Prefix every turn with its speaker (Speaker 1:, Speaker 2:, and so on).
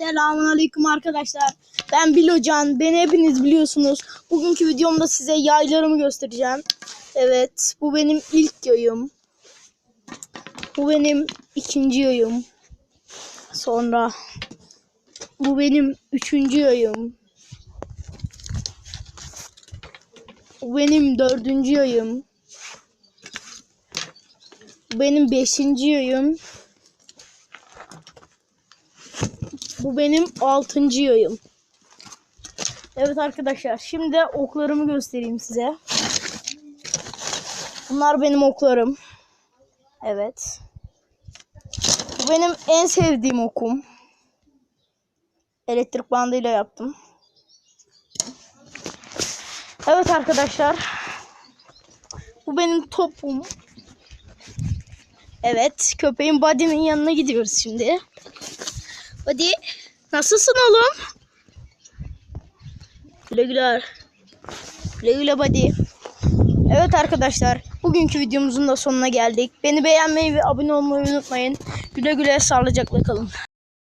Speaker 1: Selamünaleyküm arkadaşlar. Ben Bilocan. Beni hepiniz biliyorsunuz. Bugünkü videomda size yaylarımı göstereceğim. Evet, bu benim ilk yayım. Bu benim ikinci yayım. Sonra bu benim üçüncü yayım. Bu benim dördüncü yayım. Bu benim beşinci yayım. Bu benim altıncı yayım. Evet arkadaşlar şimdi oklarımı göstereyim size. Bunlar benim oklarım. Evet. Bu benim en sevdiğim okum. Elektrik bandıyla yaptım. Evet arkadaşlar. Bu benim topum. Evet köpeğin Buddy'nin yanına gidiyoruz şimdi. Buddy nasılsın oğlum? Güle güle. Güle güle Buddy. Evet arkadaşlar bugünkü videomuzun da sonuna geldik. Beni beğenmeyi ve abone olmayı unutmayın. Güle güle sağlıcakla kalın.